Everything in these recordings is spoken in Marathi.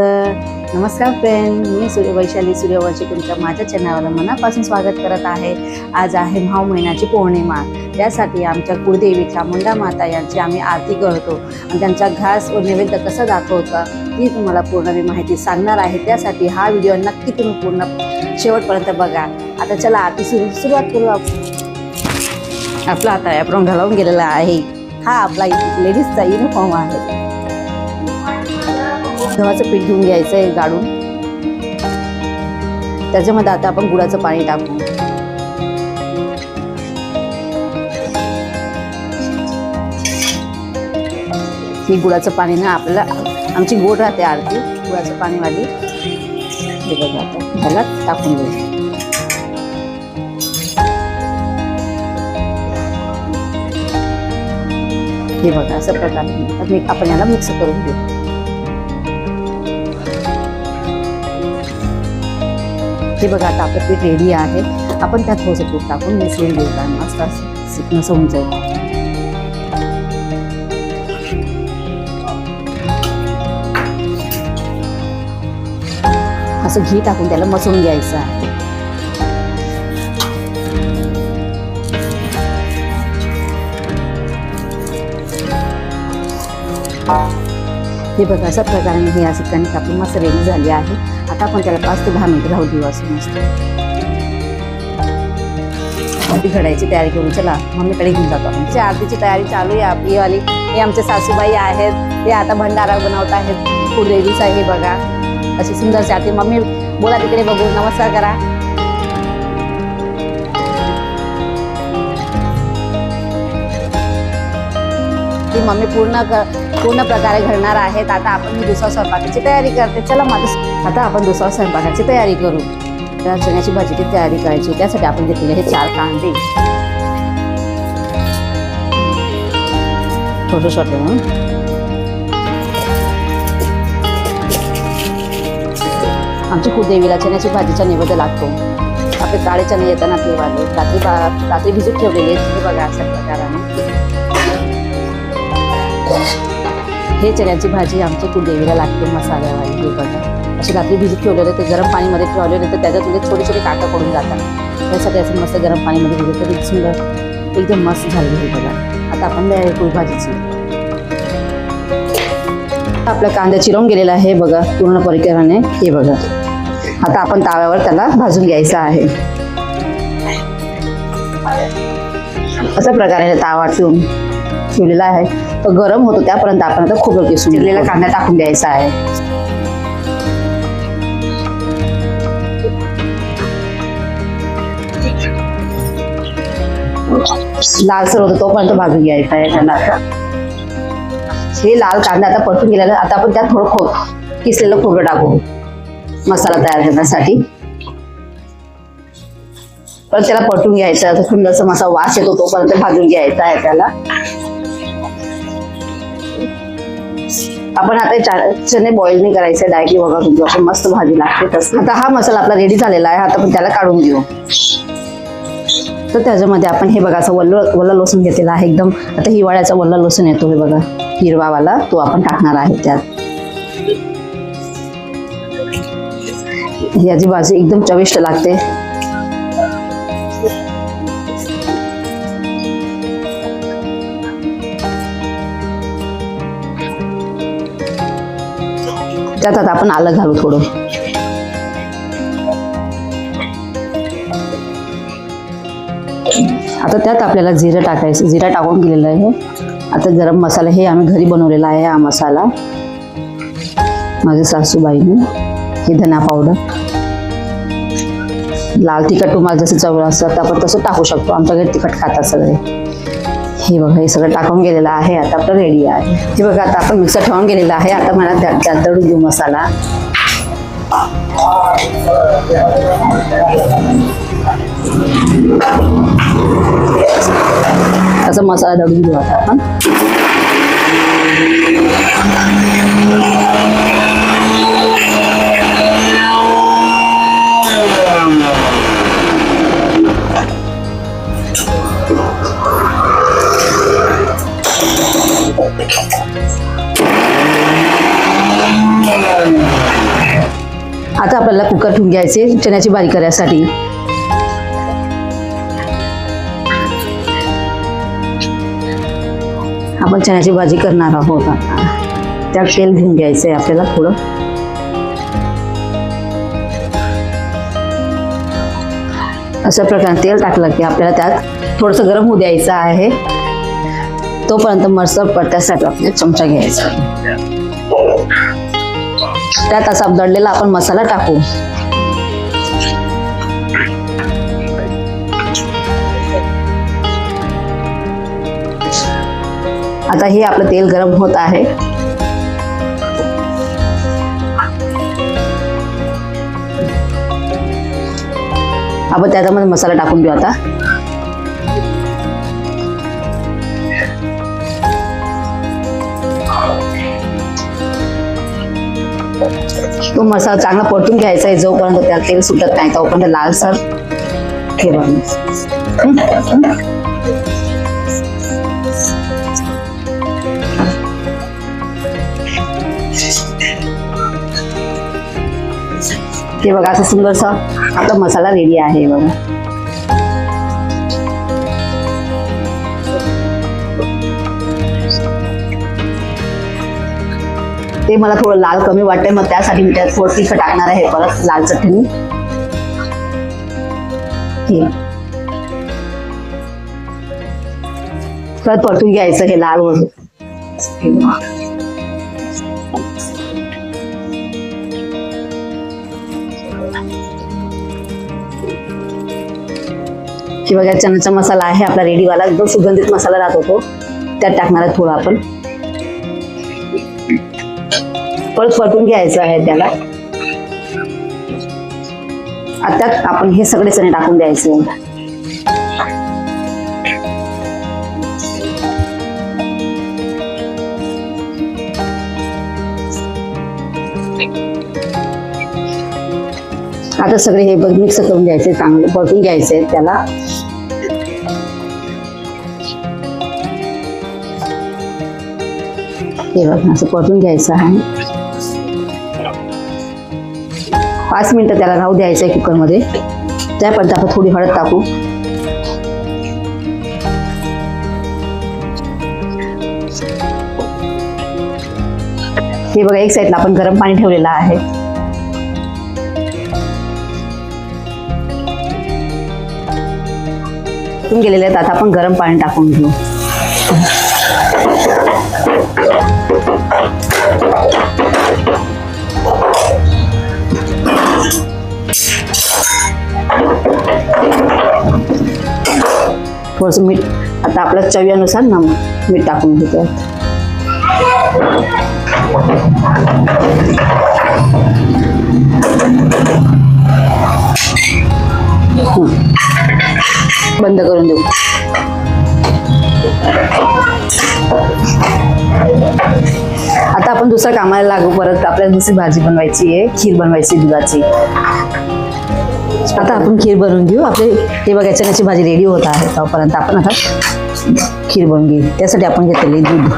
नमस्कार फ्रेंड मी सूर्य वैशाली सूर्यवंशी तुमच्या माझ्या चॅनलला मनापासून स्वागत करत आहे. आज आहे भाव महिन्याची पौर्णिमा. त्यासाठी आमच्या कुळदेवीच्या मुंडा माता यांची आम्ही आरती करतो. आणि त्यांचा घास व नैवेद्य कसं दाखवतं ती तुम्हाला पूर्ण मी माहिती सांगणार आहे. त्यासाठी हा व्हिडिओ नक्की तुम्ही पूर्ण शेवटपर्यंत बघा. आता चला आरती सुरू सुरुवात करू आपण. आपला आता ॲप्रॉन घालवून गेलेला आहे. हा आपला लेडीजचा युनिफॉर्म आहे. गव्हाचं पीठ घेऊन घ्यायचं आहे गाडून. त्याच्यामध्ये आता आपण गुळाचं पाणी टाकू. ही गुळाचं पाणी ना आपल्याला आमची गोड राहते आरती गुळाचं पाणी वाली ह्याला टाकून देऊ. हे बघा असं प्रकारे. मी आपण याला मिक्स करून घेऊ. हे बघा आता आपलं पीठ रेडी आहे. आपण त्यात थोडंसं तूप टाकून मिसळून घेऊ काय मस्त असं होऊन जाईल. असं घी टाकून त्याला मसळून घ्यायचं आहे. हे बघा अशा प्रकारे हे असं कणिक आपली मस्त रेडी झाली आहे. आता आपण त्याला पाच ते दहा मिनिटं राहू देऊ असं मस्त. आरती घडायची तयारी करू. चला मम्मीकडे घेऊन जातो आपण. आरतीची तयारी चालू आहे. आपली वाली. हे आमचे सासूबाई आहेत. ते आता भंडारा बनवत आहेत. कुलदेवीचा हे बघा. अशी सुंदरशी आरती. मम्मी बोला तिकडे बघू. नमस्कार करा. ती मम्मी पूर्ण पूर्ण प्रकारे आहेत. आता आपण ही दुसऱ्या स्वयंपाकाची तयारी करते. चला माझं आता आपण दुसऱ्या स्वयंपाकाची तयारी करू. त्या चण्याची भाजीची तयारी करायची. त्यासाठी आपण घेतलेले हे चार कांदे. छोटे छोटे आमची कुलदेवीला काळे चणे येताना ते वाले रात्री रात्री भिजत ठेवलेले. हे बघा हे चण्याची भाजी आमच्या कुलदेवीला लागते मसाल्यावाली हे बघा. अशी रात्री भिजत ठेवलेले ते गरम पाणीमध्ये ठेवलेले तर त्याच्यातले म्हणजे छोटे छोटे काटं पडून जातात. त्यासाठी असं मस्त गरम पाणीमध्ये भिजत तर सुंदर एकदम मस्त झालेली हे बघा. आता आपण तयारी करू आपला कांदा चिरवून गेलेला आहे बघा पूर्ण परिकराने हे बघा. आता आपण ताव्यावर त्याला भाजून घ्यायचा आहे. अशा प्रकारे तावा ठेवून. ठेवलेला आहे. तो गरम होतो त्यापर्यंत आपण आता खोबरं किसून चिरलेला कांदा टाकून द्यायचा आहे. लालसर होतो तोपर्यंत भाजून घ्यायचा आहे आता हे लाल कांदा आता परतून गेलेला आता आपण त्यात थोडं खो किसलेलं खोबरं टाकू. मसाला तयार करण्यासाठी. पण त्याला पटून घ्यायचा सुंदरसा मसाला वास येतो तोपर्यंत भाजून घ्यायचा आहे त्याला. आपण आता चने बॉईल नाही करायचे डायरेक्टली बघा तुमची आपण मस्त भाजी लागते तसं. आता हा मसाला आपला रेडी झालेला आहे आता आपण त्याला काढून घेऊ. तर त्याच्यामध्ये आपण हे बघा असं वल्ल वल्ला लसूण घेतलेला आहे एकदम. आता हिवाळ्याचा वल्ला लसूण येतो हे बघा हिरवावाला तो आपण टाकणार आहे त्यात. याची भाजी एकदम चविष्ट लागते. त्यात आता आपण आलं घालू थोडं. आता त्यात आपल्याला जिरं टाकायचं जिरा टाकून गेलेलं आहे. आता गरम मसाला हे आम्ही घरी बनवलेला आहे हा मसाला. माझ्या सासूबाईने. हे धना पावडर लाल तिखट तुम्हाला जसं चव असतं तर आपण तसं टाकू शकतो. आमच्या घरी तिखट खातात सगळे. हे बघा हे सगळं टाकून गेलेलं आहे आता आपलं रेडी आहे. हे बघा आता आपण मिक्सर ठेवून गेलेलं आहे. आता मला त्यात त्यात दळून घेऊ मसाला. त्याचा मसाला दळून घेऊ आता आपण. आता आपल्याला कुकर ठेवून घ्यायचे चण्याची बारी करायसाठी. आपण चण्याची भाजी करणार आहोत त्यात तेल घेऊन घ्यायचं आहे आपल्याला थोडं. अशा प्रकारे तेल टाकलं की आपल्याला त्यात थोडंसं गरम होऊ द्यायचं आहे. तोपर्यंत मस्त पडत्यासाठी आपल्याला चमचा घ्यायचा त्यात असा दडलेला आपण मसाला टाकू। आता हे आपलं तेल गरम होत आहे। आपण त्याच्यामध्ये मसाला टाकून घेऊ आता। तो मसाला चांगला परतून घ्यायचा आहे जोपर्यंत त्याला तेल सुटत नाही तोपर्यंत लालसर ठेवा. हे बघा असं सुंदरसा आपला मसाला रेडी आहे बघा. ते मला थोडं लाल कमी वाटतंय मग त्यासाठी मी त्यात थोडं तिखट टाकणार आहे. परत लाल चटणी. परत परतून घ्यायचं हे लाल वरून. किंवा बघा. चण्याचा मसाला आहे आपला रेडीवाला. एकदम सुगंधित मसाला राहत होतो त्यात टाकणार आहे थोडं आपण. परत परतून घ्यायचं आहे त्याला. आता आपण हे सगळे चणे टाकून द्यायचे. आता सगळे हे बघ मिक्स करून घ्यायचे चांगले परतून घ्यायचे त्याला. हे बघ असं परतून घ्यायचं आहे. पाच मिनिटं त्याला राहू द्यायचं आहे कुकरमध्ये. त्यापर्यंत आपण थोडी हळद टाकू. हे बघा एक साईडला आपण गरम पाणी ठेवलेलं आहे. गेलेले आहेत आता आपण गरम पाणी टाकून घेऊ. थोडंसं मीठ आता आपल्या चवीनुसार ना मीठ टाकून घेतो. बंद करून देऊ. आता आपण दुसऱ्या कामाला लागू परत आपल्याला दुसरी भाजी बनवायची आहे खीर बनवायची दुधाची. आता आपण खीर बनवून घेऊ. आपले हे बघा चण्याची भाजी रेडी होत आहे. तोपर्यंत आपण आता खीर बनवून घेऊ. त्यासाठी आपण घेतलेली दूध.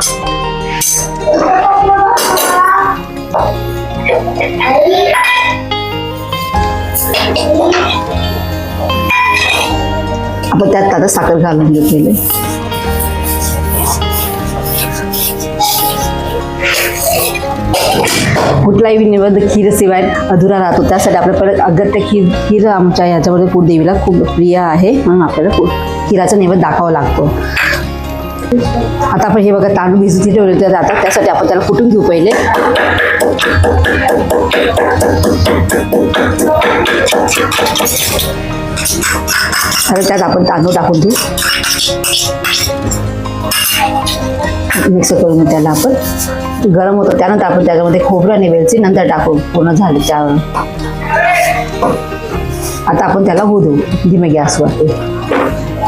आपण त्यात आता साखर घालून घेतलेले कुठलाही निवेद खीरशिवाय अधुरा राहतो. त्यासाठी आपल्याकडे परत अगत्य खीर खीर आमच्या याच्यामध्ये कुलदेवीला खूप प्रिय आहे. म्हणून आपल्याला कु- खीराचा नैवेद्य दाखवावा लागतो. आता आपण हे बघा तांदूळ भिजत ठेवले तर आता. त्यासाठी आपण त्याला कुटून घेऊ पहिले? त्यात आपण तांदूळ टाकून देऊ. मिक्स करून घेऊ त्याला आपण गरम होतं. त्यानंतर आपण त्याच्यामध्ये खोबरं आणि वेलची नंतर टाकू पूर्ण झाली त्यावर आता आपण त्याला होऊ देऊ धीमे गॅसवर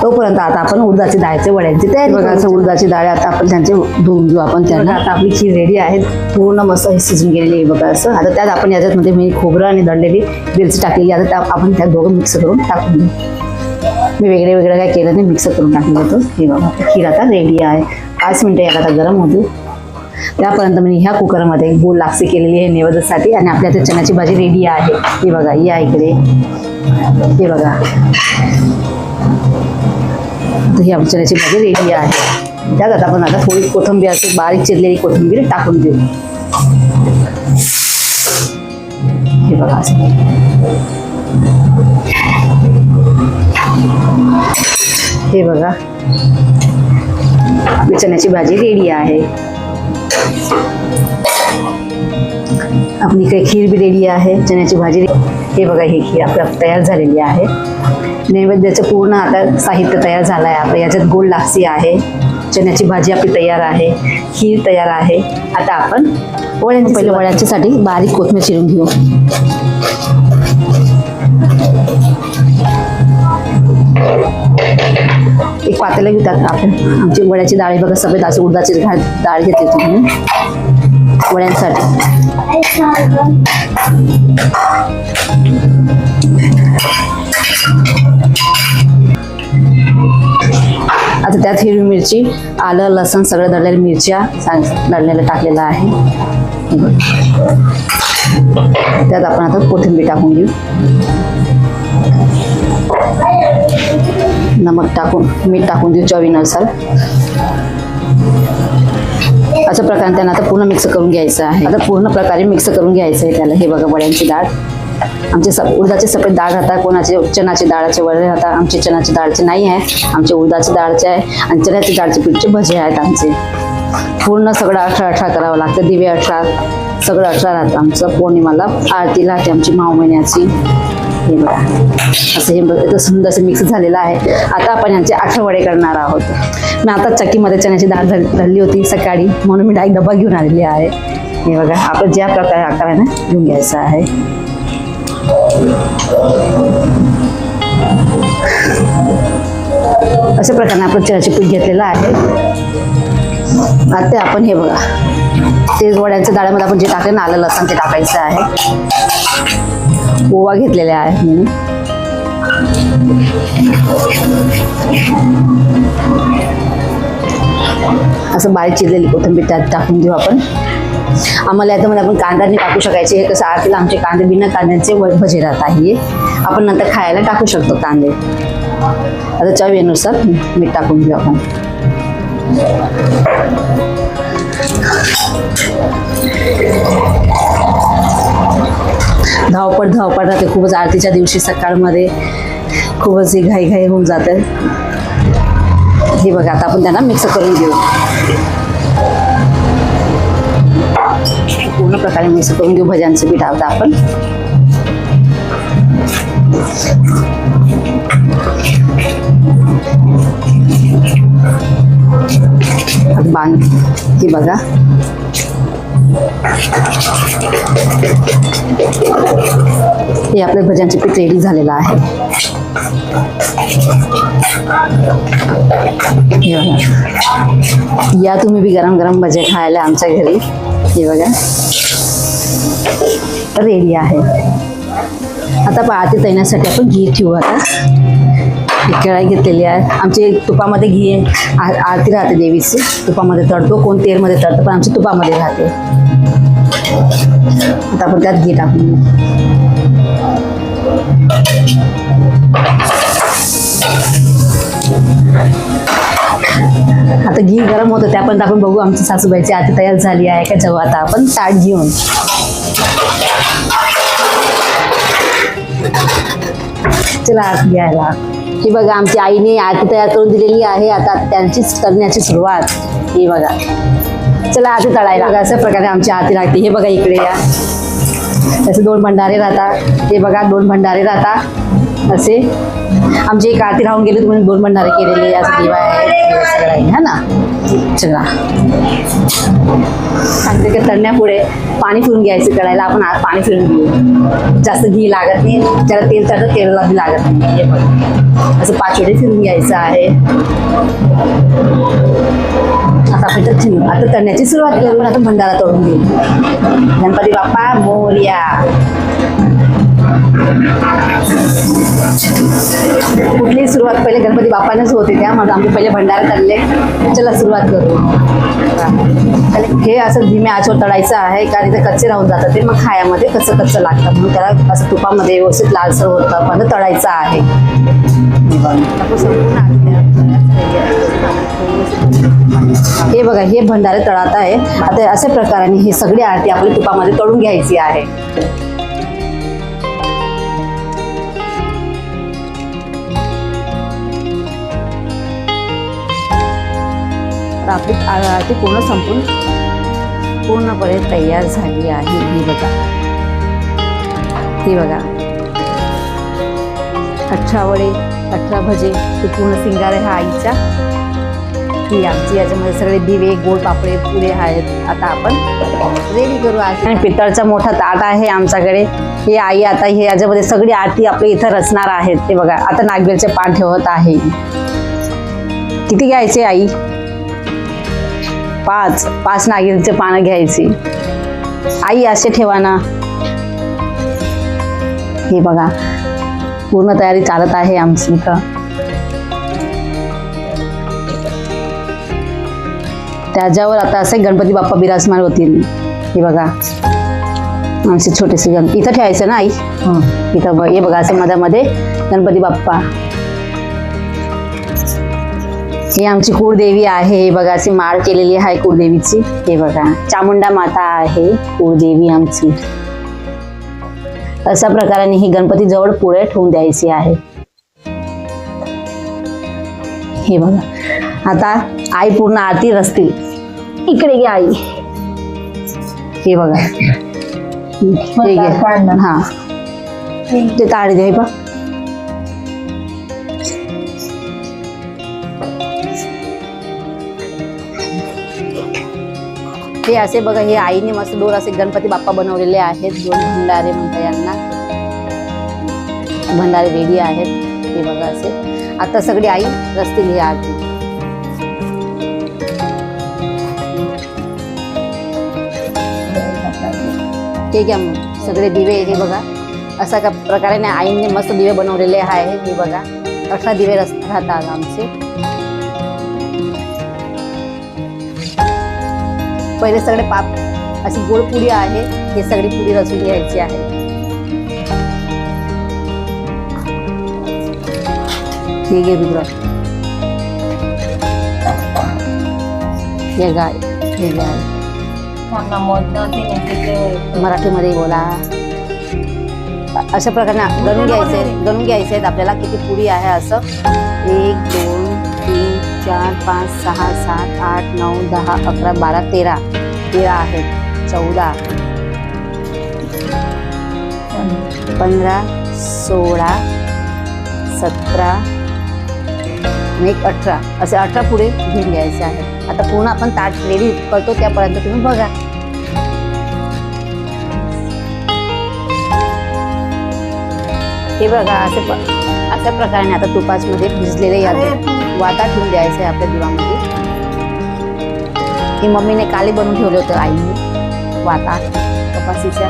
तोपर्यंत आता आपण उडदाची डाळीचे वड्यांची तयारी बघा असं उडदाची डाळ आता आपण त्यांचे धुवून घेऊ आपण त्यांना. आता आपली खीर रेडी आहे. पूर्ण मस्त हे शिजून गेलेली आहे बघा असं. आता त्यात आपण याच्यामध्ये मी खोबरं आणि दळलेली वेलची टाकलेली आता त्या आपण त्या दोघं मिक्स करून टाकून देऊ मी वेगळे वेगळं काय केलं मिक्स करून होतं. हे खीर आता रेडी आहे. पाच मिनटं याला आता गरम देऊ त्यापर्यंत मी ह्या कुकरमध्ये गोल लापसी केलेली आहे निवेदसाठी आणि आपल्या भाजी रेडी हे बघा, या इकडे. हे बघा. तर ही आमची चण्याची भाजी रेडी त्यात आता थोडी कोथिंबीर अशी बारीक चिरलेली कोथिंबीर टाकून हे असं. हे बघा. आपली चण्याची भाजी रेडी आहे. आपली काही खीर बी रेडी आहे. चण्याची भाजी हे बघा ही खीर आपल्या तयार झालेली आहे. नैवेद्याचं पूर्ण आता साहित्य तयार झालं आहे आपलं याच्यात गोड लापसी आहे. चण्याची भाजी आपली तयार आहे. खीर तयार आहे. आता आपण वड्यांची पहिले वड्यांच्यासाठी बारीक कोथमीर चिरून घेऊ. पातेला घेतात आपण. आमची वड्याची डाळी बघा सफ़ेद अशी उडदाची डाळ घेते तुम्ही वड्यांसाठी. आता त्यात हिरवी मिरची, आलं, लसण, सगळं दळलेल्या मिरच्या दळलेलं टाकलेलं आहे. त्यात आपण आता कोथिंबीर टाकून घेऊ. नमक टाकून मीठ टाकून देऊ चवीनुसार अशा प्रकारे त्यांना आता पूर्ण मिक्स करून घ्यायचं आहे. आता पूर्ण प्रकारे मिक्स करून घ्यायचं आहे त्याला. हे बघा वड्यांची डाळ. आमचे सप उडदाचे सफेद डाळ राहतात कोणाचे चणाचे डाळाचे वडे राहतात आमचे चणाचे डाळचे नाही आहे. आमचे उडदाचे डाळचे आहे आणि चण्याचे डाळचे पीठचे भजे आहेत आमचे. पूर्ण सगळं अठरा अठरा करावं लागतं. दिवे अठरा सगळं अठरा राहतं आमचं. पौर्णिमाला आरती राहते आमची माऊ महिन्याची हे बघा असं हे बघ- सुंदर असं मिक्स झालेलं आहे. आता आपण यांचे आठवडे करणार आहोत. मी आता चक्कीमध्ये चण्याची डाळ धर धरली होती सकाळी. म्हणून मी डायरेक्ट डबा घेऊन आलेली आहे. हे बघा आपण ज्या प्रकारे आकाराने घेऊन घ्यायचं आहे. अशा प्रकारे आपण चण्याचे पीठ घेतलेलं आहे. आता आपण हे बघा. ते वड्यांच्या डाळ्यामध्ये आपण जे टाकलं ना आलं लसण ते टाकायचं आहे. ओवा घेतलेला आहे मी असं बारीक चिरलेली कोथिंबीर त्यात टाकून देऊ आपण. आम्हाला याच्यामध्ये आपण कांदा नाही टाकू शकायचे. हे कसं आरतीला आमचे कांदे बिना कांद्यांचे व- भजे राहत आहे. आपण नंतर खायला टाकू शकतो कांदे. आता चवीनुसार मीठ टाकून घेऊ आपण. धावपळ धावपळ राहते. खूपच आरतीच्या दिवशी सकाळमध्ये. खूपच ही घाई घाई होऊन जाते. हे बघा आता आपण त्यांना मिक्स करून घेऊ. पूर्ण प्रकारे मिक्स करून घेऊ भज्यांचं पीठ. आता आपण बांध हे बघा. हे आपल्या भज्यांचे पीठ रेडी झालेलं आहे. या तुम्ही बी गरम गरम भजे खायला आमच्या घरी. हे बघा. रेडी आहे. आता पाहते तळण्यासाठी आपण घी ठेवू आता. ही घेतलेली आहे. आमची तुपामध्ये घी आ- आरती राहते देवीची. तुपामध्ये तळतो कोण तेलमध्ये तळतो पण आमची तुपामध्ये राहते. आता आपण त्यात घी टाकून आता घी गरम होतं त्यापर्यंत आपण बघू. आमची सासूबाईची आरती तयार झाली आहे का जेव्हा आता आपण ताट घेऊन. चला आत घ्यायला. ही बघा आमची आईने आरती तयार करून दिलेली आहे. आता त्यांचीच करण्याची सुरुवात. हे बघा. चला आरती तळायला. बघा अशा प्रकारे आमची आरती लागते. हे बघा इकडे या. असे दोन भंडारे राहतात. हे बघा दोन भंडारे राहतात. असे. आमची एक आरती राहून गेली तुम्ही दोन भंडारे केलेले असं देवा आहे सगळं आहे हा ना? चला. सांगते की तळण्यापुढे पाणी फिरून घ्यायचं कळायला आपण आज पाणी फिरून घेऊ. जास्त घी लागत नाही. ज्याला तेल चढतं तेलाला बी लागत नाही. असं पाच फिरून घ्यायचं आहे. आता आपण तर ठेवू. आता तळण्याची सुरुवात करून आता भंडारा तळून घेऊ. गणपती बाप्पा मोर्या. कुठली सुरुवात पहिले गणपती बाप्पानेच होते त्या त्यामध्ये आमचे पहिले भंडारे चालले चला सुरुवात करू. हे असं धीमे आचवर तळायचं आहे कारण ते कच्चे राहून जातात ते मग खायामध्ये कच्चं कच्चं लागतं म्हणून त्याला असं तुपामध्ये व्यवस्थित लालसर होतं पण तळायचं आहे. हे बघा हे भंडारे तळात आहे आता अशा प्रकाराने ही सगळी आरती आपली तुपामध्ये तळून घ्यायची आहे. आपली आरती पूर्ण संपून पूर्णपणे तयार झाली आहे. ही बघा. ही बघा. अठरा वडे अठरा भजे हे पूर्ण सिंगार आहे हा आईच्या ही आमची याच्यामध्ये सगळे दिवे गोड पापडे पुरे आहेत. आता आपण रेडी करू आज आणि पितळचा मोठा ताट आहे आमच्याकडे. हे आई आता हे याच्यामध्ये सगळी आरती आपल्या इथं रचणार आहेत. ते बघा आता नागवेलचे पान ठेवत आहे. किती घ्यायचे आई? पाच पाच नागिरीचे पानं घ्यायची. आई असे ठेवा ना. हे बघा पूर्ण तयारी चालत आहे आमची इथं. त्याच्यावर आता असे गणपती बाप्पा विराजमान होतील. हे बघा. आमचे छोटेसे गण इथं ठेवायचं ना आई? इथं हे बघा असं मधामध्ये गणपती बाप्पा. ही आमची कुळदेवी आहे. हे बघा अशी माळ केलेली आहे कुळदेवीची. हे बघा चामुंडा माता आहे कुळदेवी आमची. अशा प्रकाराने ही गणपती जवळ पुढे ठेवून द्यायची आहे. हे बघा आता आई पूर्ण आरती रचतील. इकडे घ्या आई. हे बघा. हे हा. ते ताडी दे बा. हे असे बघा हे आईने मस्त दोन असे गणपती बाप्पा बनवलेले आहेत. दोन भंडारे म्हणता यांना. भंडारे रेडी आहेत. हे बघा असे. आता सगळी आई रस्ते ही आरती ठीक आहे मग. सगळे दिवे हे बघा. अशा का प्रकारे आईने मस्त दिवे बनवलेले आहे हे बघा. अठरा दिवे रस्ते राहतात आमचे. पहिले सगळे पाप अशी गोड पुडी आहे हे सगळी पुडी रचून घ्यायची आहे. हे घे रुद्र. हे गाय हे गाय. मराठीमध्ये बोला. अशा प्रकारे गणून घ्यायचे गणून घ्यायचे आहेत. आपल्याला किती पुडी आहे असं. एक दोन तीन चार, पाच, सहा, सात, आठ, नऊ, दहा, अकरा, बारा, तेरा. तेरा आहेत चौदा. पंधरा, सोळा, सतरा एक अठरा. अठरा पुढे घेऊन घ्यायचे आहेत. आता पूर्ण आपण ताट रेडी करतो, त्यापर्यंत तुम्ही बघा. हे बघा, असे अशा प्रकारे आता तुपासमध्ये भिजलेले या वाता ठेवून द्यायचा आहे आपल्या दिवामध्ये ही मम्मीने काली बनवून ठेवलं होतं आईने वाता कपासीच्या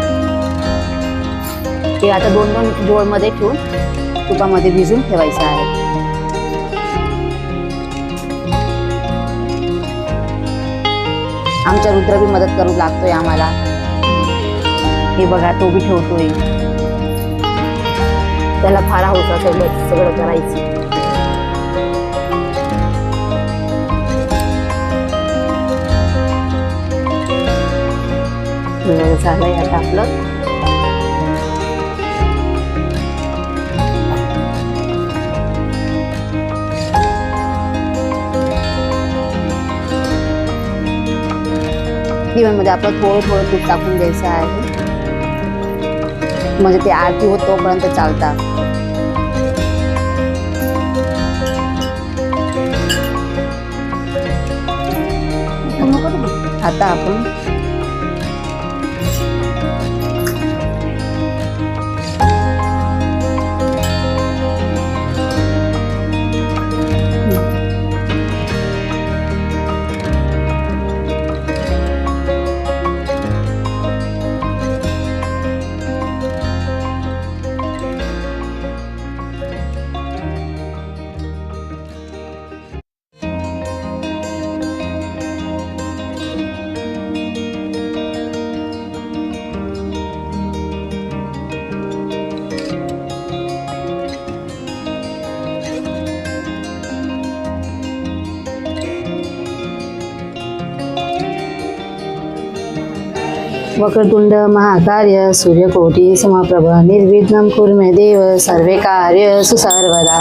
ते आता दोन दोन जोडमध्ये ठेवून तुपामध्ये भिजून ठेवायचं आहे. आमच्या रुद्र बी मदत करू लागतोय आम्हाला. हे बघा तो बी ठेवतोय. त्याला फार हौस सगळं सगळं करायचं. हे झालंय आता आपलं. दिव्यांमध्ये आपलं थोडं थोडं तूप टाकून द्यायचं आहे. म्हणजे ते आरती होत तोपर्यंत चालतात आता आपण वक्रतुंड महाकार्य सूर्यकोटी समप्रभ निर्विघ्नं कुर्मे देव सर्वे कार्य सुसर्वदा.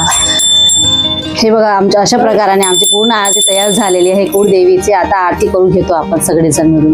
हे बघा आमच्या अशा प्रकाराने आमची पूर्ण आरती तयार झालेली आहे. कुळदेवीची आता आरती करून घेतो आपण सगळेजण मिळून.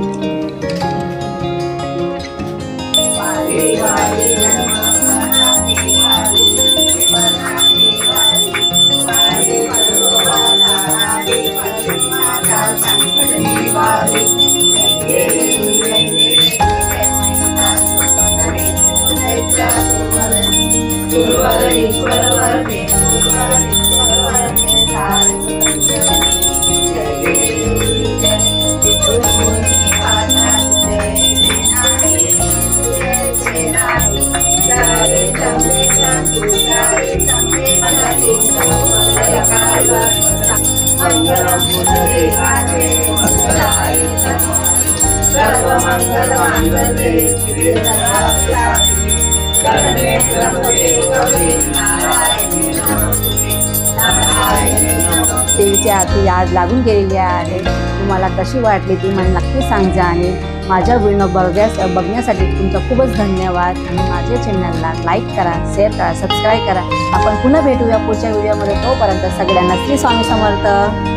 देवीची आरती आज लागून गेलेली आहे. तुम्हाला कशी वाटली ती मला नक्की सांगा आणि माझ्या व्हिडिओ बघण्यास बघण्यासाठी तुमचा खूपच धन्यवाद. आणि माझ्या चॅनलला लाईक करा शेअर करा सबस्क्राईब करा. आपण पुन्हा भेटूया पुढच्या व्हिडिओमध्ये तोपर्यंत सगळ्यांना श्री स्वामी समर्थ.